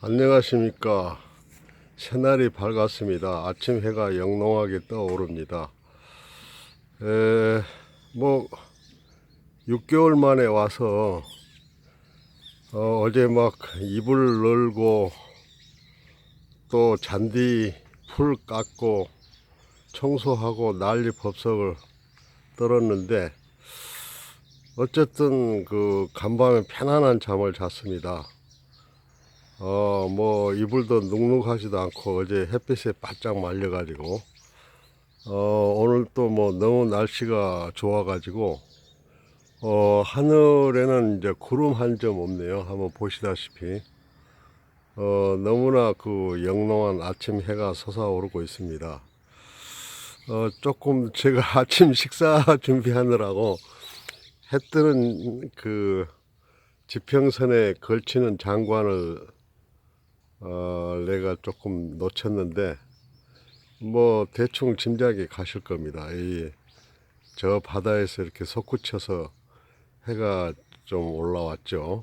안녕하십니까. 새날이 밝았습니다. 아침 해가 영롱하게 떠오릅니다. 에, 뭐, 6개월 만에 와서, 어, 어제 막 이불 널고, 또 잔디 풀 깎고, 청소하고 난리 법석을 떨었는데, 어쨌든 그 간밤에 편안한 잠을 잤습니다. 어, 뭐, 이불도 눅눅하지도 않고 어제 햇빛에 바짝 말려가지고, 어, 오늘 또 뭐 너무 날씨가 좋아가지고, 어, 하늘에는 이제 구름 한 점 없네요. 한번 보시다시피. 어, 너무나 그 영롱한 아침 해가 솟아오르고 있습니다. 어, 조금 제가 아침 식사 준비하느라고 해 뜨는 그 지평선에 걸치는 장관을 어, 내가 조금 놓쳤는데 뭐 대충 짐작이 가실 겁니다. 이 저 바다에서 이렇게 솟구쳐서 해가 좀 올라왔죠.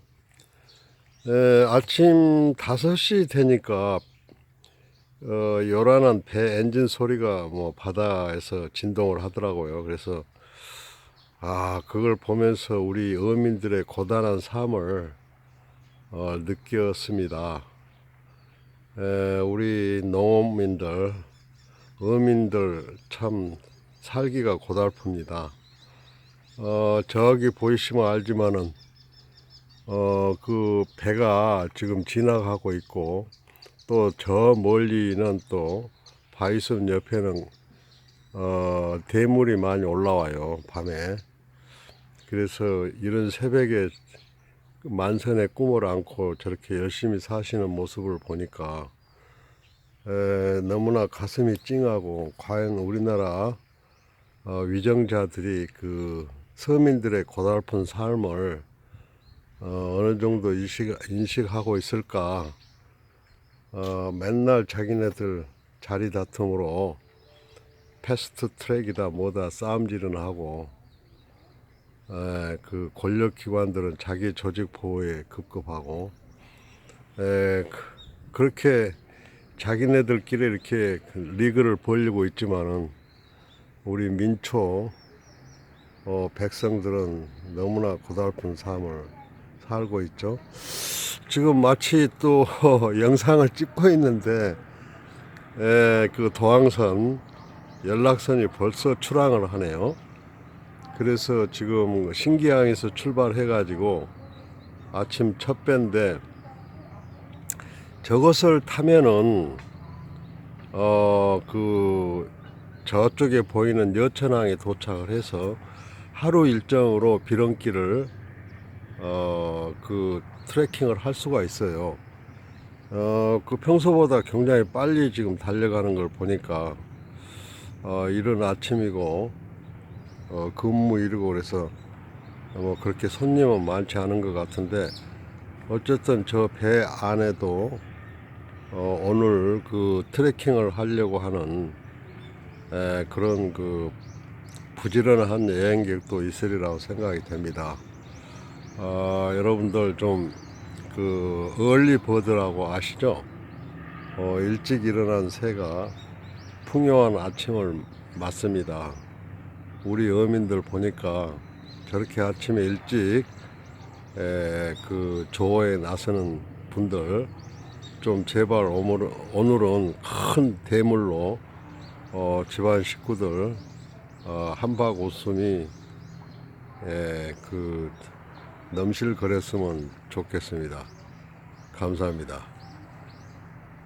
에, 아침 5시 되니까 어, 요란한 배 엔진 소리가 뭐 바다에서 진동을 하더라고요. 그래서 아 그걸 보면서 우리 어민들의 고단한 삶을 어, 느꼈습니다. 에, 우리 농민들, 어민들 참 살기가 고달픕니다. 어, 저기 보이시면 알지만은, 어, 그 배가 지금 지나가고 있고, 또 저 멀리는 또 바위섬 옆에는, 어, 대물이 많이 올라와요, 밤에. 그래서 이런 새벽에 만선의 꿈을 안고 저렇게 열심히 사시는 모습을 보니까 에, 너무나 가슴이 찡하고 과연 우리나라 어, 위정자들이 그 서민들의 고달픈 삶을 어, 어느 정도 인식, 인식하고 있을까? 어, 맨날 자기네들 자리 다툼으로 패스트 트랙이다 뭐다 싸움질은 하고 에, 그 권력 기관들은 자기 조직 보호에 급급하고 에, 그, 그렇게 자기네들끼리 이렇게 그 리그를 벌리고 있지만은 우리 민초 어, 백성들은 너무나 고달픈 삶을 살고 있죠. 지금 마치 또 영상을 찍고 있는데 에, 그 도항선 연락선이 벌써 출항을 하네요. 그래서 지금 신기항에서 출발해가지고 아침 첫 배인데 저것을 타면은 어 그 저쪽에 보이는 여천항에 도착을 해서 하루 일정으로 비런길을 어 그 트레킹을 할 수가 있어요. 어 그 평소보다 굉장히 빨리 지금 달려가는 걸 보니까 어 이른 아침이고 어, 근무일이고 그래서 뭐 그렇게 손님은 많지 않은 것 같은데 어쨌든 저 배 안에도 어, 오늘 그 트레킹을 하려고 하는 에, 그런 그 부지런한 여행객도 있으리라고 생각이 됩니다. 아, 여러분들 좀 그 얼리 버드라고 아시죠? 어, 일찍 일어난 새가 풍요한 아침을 맞습니다. 우리 어민들 보니까 저렇게 아침에 일찍 에, 그 조어에 나서는 분들 좀 제발 오늘, 오늘은 큰 대물로 어, 집안 식구들 어, 한박 웃음이 에, 그 넘실거렸으면 좋겠습니다. 감사합니다.